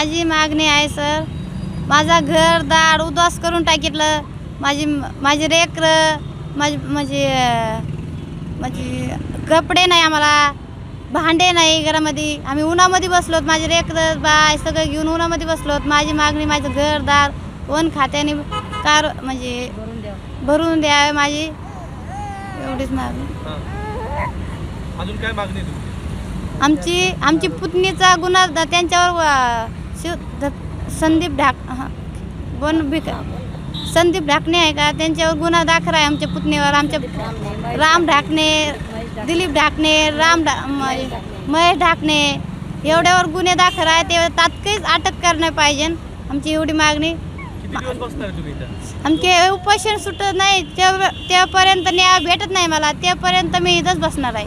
माझी मागणी आहे सर माझा घर दार उद्ध्वस्त करून टाकितलं. माझी माझी रेकर माझी माझी अं, माझी कपडे नाही आम्हाला भांडे नाही घरामध्ये. आम्ही उन्हामध्ये बसलोत माझे रेकर बाय सगळं घेऊन उन्हामध्ये बसलोत माझी मागणी माझं घर दार वन खात्याने कार म्हणजे भरून द्यावे माझी. एवढीच मागणी. अजून काय मागणी आमची आमची पुतणीचा गुन्हा त्यांच्यावर शिव संदीप ढाक हा, वन भिका संदीप ढाकणे आहे का? त्यांच्यावर गुन्हा दाखल आहे आमच्या पुतणीवर. आमच्या राम ढाकणे दिलीप ढाकणे राम ढा महेश ढाकणे. एवढ्यावर गुन्हे दाखल आहे ते तात्काळीच अटक करणे पाहिजे. आमची एवढी मागणी. आमचे उपोषण सुटत नाही. तेव्हा तेव्हापर्यंत न्याय भेटत नाही मला. तेव्हापर्यंत मी इथंच बसणार आहे.